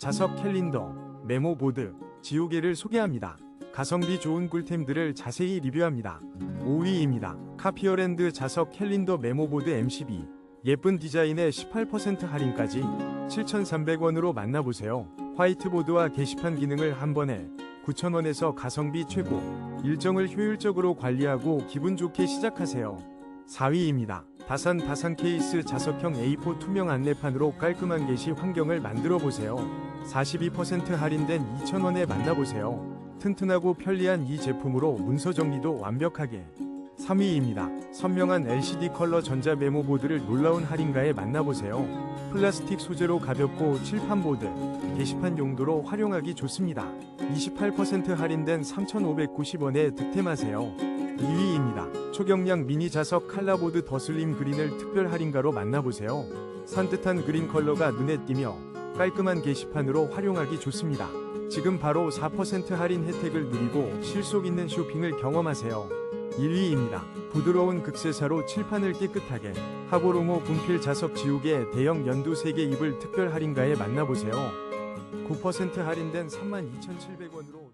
자석 캘린더, 메모 보드, 지우개를 소개합니다. 가성비 좋은 꿀템들을 자세히 리뷰합니다. 5위입니다. 카피어랜드 자석 캘린더 메모보드 M12 예쁜 디자인에 18% 할인까지 7,300원으로 만나보세요. 화이트보드와 게시판 기능을 한 번에 9,000원에서 가성비 최고 일정을 효율적으로 관리하고 기분 좋게 시작하세요. 4위입니다. 다산 다산 케이스 자석형 A4 투명 안내판으로 깔끔한 게시 환경을 만들어 보세요. 42% 할인된 2,000원에 만나보세요. 튼튼하고 편리한 이 제품으로 문서 정리도 완벽하게. 3위입니다. 선명한 LCD 컬러 전자 메모 보드를 놀라운 할인가에 만나보세요. 플라스틱 소재로 가볍고 칠판 보드, 게시판 용도로 활용하기 좋습니다. 28% 할인된 3,590원에 득템하세요. 2위입니다. 초경량 미니 자석 칼라보드 더 슬림 그린을 특별 할인가로 만나보세요. 산뜻한 그린 컬러가 눈에 띄며 깔끔한 게시판으로 활용하기 좋습니다. 지금 바로 4% 할인 혜택을 누리고 실속 있는 쇼핑을 경험하세요. 1위입니다. 부드러운 극세사로 칠판을 깨끗하게 하고롱호 분필 자석 지우개 대형 연두 3개 입을 특별 할인가에 만나보세요. 9% 할인된 32,700원으로